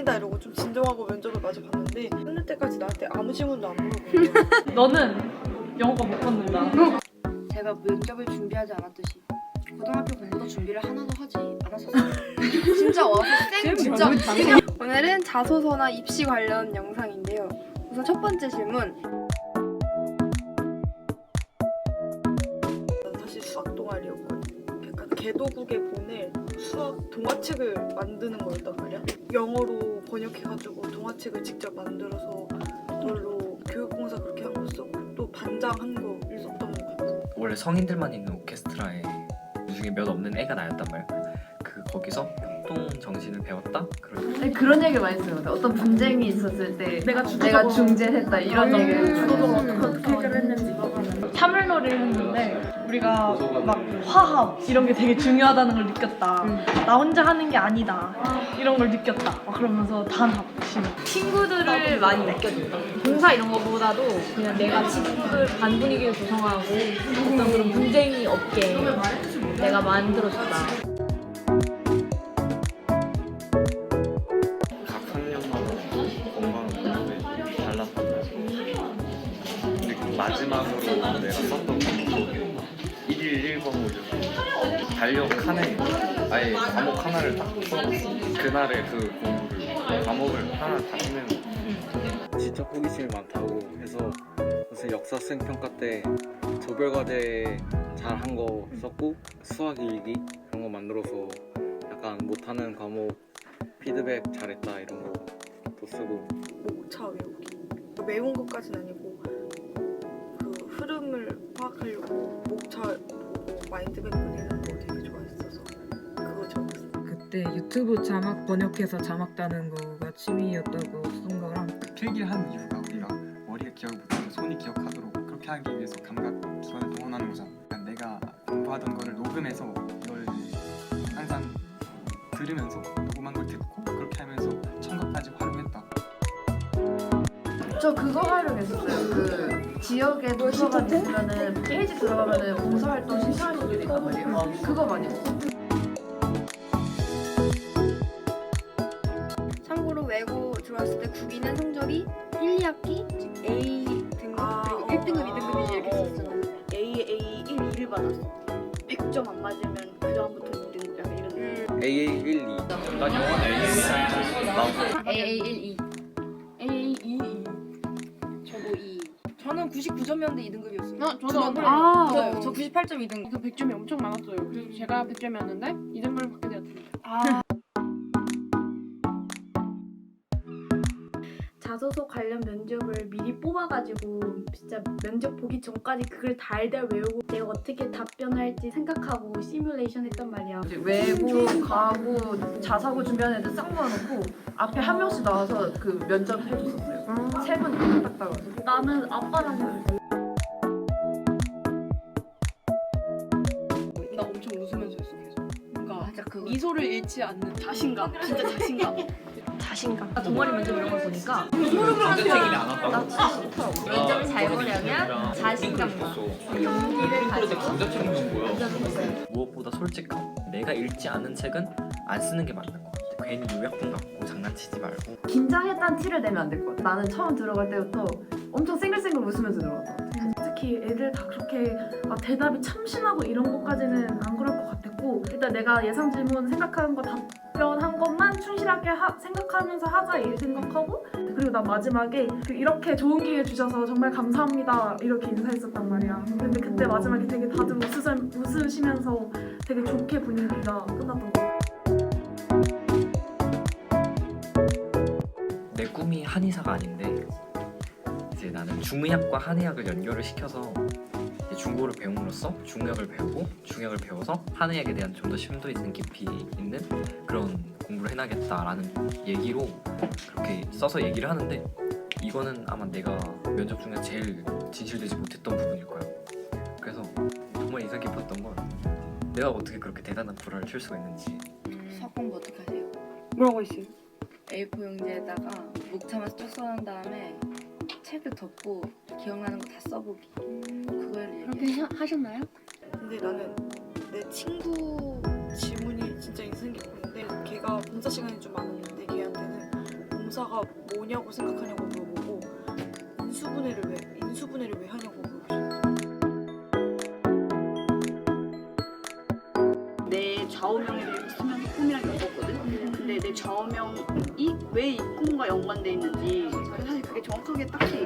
다행이다 이러고 좀 진정하고 면접을 마저 봤는데 끝날 때까지 나한테 아무 질문도 안 물어보고 너는 영어가 못 받는다. 제가 면접을 준비하지 않았듯이 고등학교 공부도 준비를 하나도 하지 않았었어요. 진짜 와서 쌩 진짜 오늘은 자소서나 입시 관련 영상인데요. 우선 첫 번째 질문. 난 사실 수학 동아리였거든. 약간 개도국에 보낼 수학 동화책을 만드는 거였단 말이야. 영어로 번역해가지고 동화책을 직접 만들어서 그걸로 교육봉사 그렇게 한 거 쓰고 또 반장 한거 썼던 거 같아. 원래 성인들만 있는 오케스트라에 그 중에 몇 없는 애가 나였단 말이야. 그 거기서 협동 정신을 배웠다. 그런 아니, 그런 얘기 많이 했어요. 어떤 분쟁이 있었을 때 내가 주도적으로- 내가 중재했다 이런 얘기를 주도적으로 어떻게 해결했는지. 참을놀이를 했는데 우리가 막 화합 이런 게 되게 중요하다는 걸 느꼈다. 나 혼자 하는 게 아니다. 이런 걸 느꼈다. 막 그러면서 다 합심. 친구들을 많이 느껴줬다. 봉사 이런 거보다도 그냥 내가 친구들 반 분위기를 조성하고 어떤 그런 분쟁이 없게 내가 만들어줬다. 마지막으로 내가 썼던 1일 1과목 이렇게 달력 칸에 아예 과목 하나를 딱 풀어놨어. 그날의 그 공부를 과목을 하나 다 쓰는 진짜 호기심이 많다고 해서 무슨 역사생 평가 때 조별과제 잘 한 거 썼고 수학 일기 그런 거 만들어서 약간 못하는 과목 피드백 잘했다 이런 거도 쓰고. 목차 외우기. 외운 것까진 아니고 그 흐름을 파악하려고 목차 마인드맵 그리는 거 되게 좋아했어서 그거 적었어. 그때 유튜브 자막 번역해서 자막 따는 거가 취미였다고 쓴 거랑 필기를 하는 이유가 우리가 머리가 못하고 손이 기억하도록 그렇게 하기 위해서 감각 기관을 동원하는 거잖아. 그러니까 내가 공부하던 거를 녹음해서 이걸 항상 들으면서 저 그거 하려고 했었어요. 그 지역에 도서관 있으면은 페이지 들어가면은 봉사활동 신청할 수 있단 말이에요. 그거 많이 했어요. 참고로 외고 들어왔을 때 국위는 성적이 1, 2학기 A 등급 아, 그리고 어. 1등급, 2등급이지 이렇게 어. 썼잖아. A A 1 2를 받았어. 100점 안 맞으면 그 다음부터 2등 약간 이런. AA 1, 2 난 영어는 A A A 1 2. A 2 저는 99점이었는데 2등급이었어요. 어, 저도 안 그래요. 아, 저- 저, 저 98.2등. 저 100점이 엄청 많았어요. 그래서 제가 100점이었는데 2등급을 받게 되었습니다. 아, 자소서 관련 면접을 미리 뽑아가지고 진짜 면접 보기 전까지 그걸 달달 외우고 내가 어떻게 답변할지 생각하고 시뮬레이션 했단 말이야. 이제 외고, 가고, 자사고 준비하는 애들 싹 모아놓고 앞에 한 명씩 나와서 그 면접 해줬었어요. 세 분이 딱 따라서. 나는 아빠랑 나 엄청 웃으면서 했어 계속. 그러니까 진짜 그거. 미소를 잃지 않는 자신감. 진짜 자신감. 자신감. 동아리 면접 이런 걸 보니까 나 진짜 싫더라고. 면접을 잘 보려면 자신감과 용기를 가지고 무엇보다 솔직함. 내가 읽지 않은 책은 안 쓰는 게 맞는 것 같아. 괜히 요약본 갖고 장난치지 말고. 긴장했다는 티를 내면 안 될 것 같아. 나는 처음 들어갈 때부터 엄청 생글생글 웃으면서 같아. 특히 애들 다 그렇게 아, 대답이 참신하고 이런 것까지는 안 그럴 것 같 일단 내가 예상 질문 생각하는 거 답변한 것만 충실하게 하- 생각하면서 하자 이 생각하고 그리고 나 마지막에 그 이렇게 좋은 기회 주셔서 정말 감사합니다. 이렇게 인사했었단 말이야. 근데 그때 마지막에 되게 다들 웃으, 웃으시면서 되게 좋게 분위기가 끝났던 것 같아. 내 꿈이 한의사가 아닌데 이제 나는 중의학과 한의학을 연결을 시켜서 중고를 배움으로써 중의학을 배우고 중의학을 배워서 한의학에 대한 좀 더 심도 있는 깊이 있는 그런 공부를 해나겠다라는 얘기로 그렇게 써서 얘기를 하는데 이거는 아마 내가 면접 중에 제일 진실되지 못했던 부분일 거야. 그래서 정말 인상 깊었던 건 내가 어떻게 그렇게 대단한 구라를 칠 수가 있는지 수학 공부 어떻게 하세요? 뭐라고 했어요? A4 용지에다가 목차만 쭉 써놓은 다음에 책을 덮고 기억나는 거 다 써보기. 하- 하셨나요? 근데 나는 내 친구 질문이 진짜 인상 깊었는데 걔가 봉사 시간이 좀 많았는데 걔한테는 검사가 뭐냐고 생각하냐고 물어보고 인수분해를 왜 인수분해를 왜 하냐고 물어보셨어요. 내 좌우명에 있으면 꿈이랑 엮었거든. 근데 내 좌우명이 왜 이 꿈과 연관돼 있는지 사실 그게 정확하게 딱히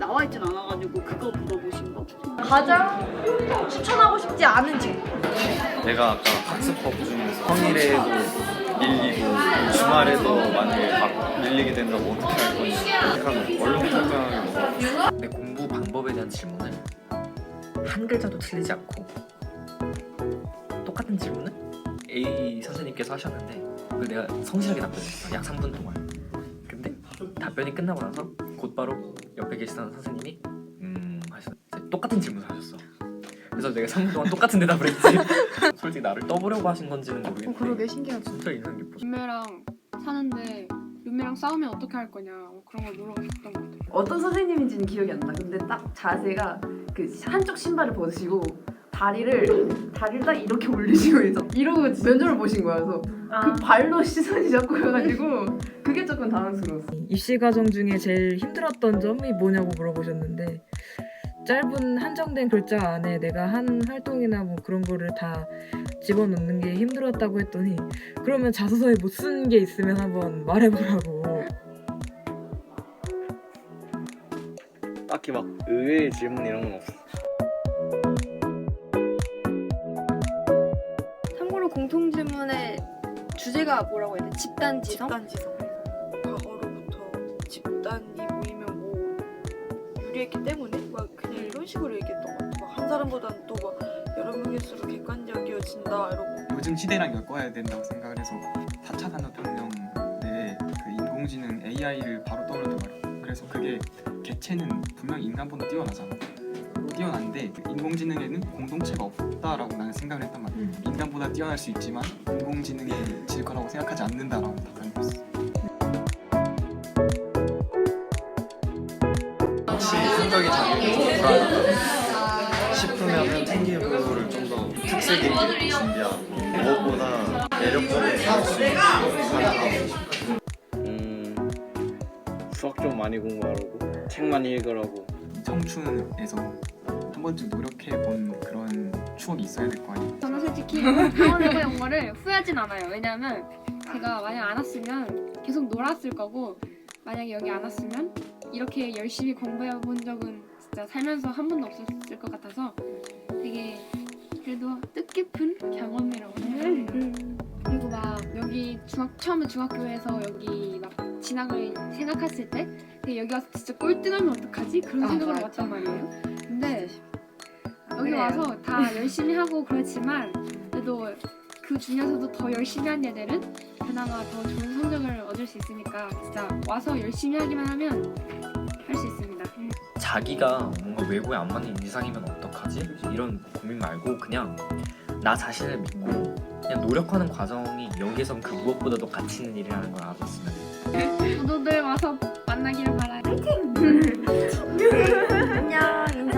나와 있진 않아가지고 그거 물어보신 거. 가장 추천하고 싶지 않은 질문. 내가 아까 학습법 중에서 평일에도 밀리고 주말에도 만약에 막 밀리게 된다면 어떻게 할 거냐 약간 얼렁뚱땅하게 물어 내 공부 방법에 대한 질문을 한 글자도 틀리지 않고 똑같은 질문을 A 선생님께서 하셨는데 그걸 내가 성실하게 답변했어 약 3분 동안 근데 답변이 끝나고 나서 곧바로 옆에 계시던 선생님이 음 하셨어 똑같은 질문을 하셨어 그래서 내가 3분 동안 똑같은 대답을 했지 솔직히 나를 떠보려고 하신 건지는 모르겠는데 그러게 신기하지. 진짜 인상 깊었어 윤매랑 사는데 윤매랑 싸우면 어떻게 할 거냐 뭐 그런 걸 물어봤던 것 같아요. 어떤 선생님인지는 기억이 안 나. 근데 딱 자세가 그 한쪽 신발을 벗으시고 다리를 다리를 딱 이렇게 올리시고 있어. 이러고 면접을 보신 거야. 그래서 그 발로 시선이 자꾸 가가지고 그게 조금 당황스러웠어. 입시 과정 중에 제일 힘들었던 점이 뭐냐고 물어보셨는데 짧은 한정된 글자 안에 내가 한 활동이나 뭐 그런 거를 다 집어넣는 게 힘들었다고 했더니 그러면 자소서에 못 쓴 게 있으면 한번 말해보라고 딱히 막 의외의 질문 이런 건 없어. 공통 질문의 주제가 뭐라고 해야 돼? 집단지성? 집단지성. 과거로부터 집단이 모이면 뭐 유리했기 때문에 막 그냥 이런 식으로 얘기했던 것 같아. 막한 사람보다는 또 막 여러 명일수록 객관적이어진다 이러고. 요즘 시대랑 엮어야 된다고 생각을 해서 4차 산업혁명 때에 그 인공지능 AI를 바로 떠오르더라고요. 그래서 그게 개체는 분명 인간보다 뛰어나잖아. 뛰어난데 그 인공지능에는 공동체가 없다라고 나는 생각을 했단 말이야. 인간보다 뛰어날 수 있지만 인공지능이 질 거라고 생각하지 않는다라고 답변을 했어. 혹시 생각이 불안하다 싶으면 생기부를 좀 더 특색 있게 준비하고 무엇보다 매력적인 할수 있는 하고 음 수학 좀 많이 공부하라고 책만 읽으라고 청춘에서 한 번쯤 노력해 본 그런 추억이 있어야 될 거 아니에요. 저는 솔직히 병원에 온 거를 후회하진 않아요. 왜냐하면 제가 만약 안 왔으면 계속 놀았을 거고 만약에 여기 안 왔으면 이렇게 열심히 공부해 본 적은 진짜 살면서 한 번도 없었을 것 같아서 되게 그래도 뜻깊은 경험이라고 생각해요. 그리고 막 여기 중학 처음에 중학교에서 여기 막 진학을 생각했을 때 여기 와서 진짜 꼴등하면 어떡하지 그런 아, 생각을 맞아. 해봤단 말이에요. 그래요. 와서 다 열심히 하고 그렇지만 그래도 그 중에서도 더 열심히 한 애들은 그나마 더 좋은 성적을 얻을 수 있으니까 진짜 와서 열심히 하기만 하면 할 수 있습니다. 자기가 뭔가 외부에 안 맞는 인상이면 어떡하지? 이런 고민 말고 그냥 나 자신을 믿고 그냥 노력하는 과정이 여기선 그 무엇보다도 가치 있는 일이라는 걸 알았으면 해. 모두들 와서 만나기를 바라요. 안녕.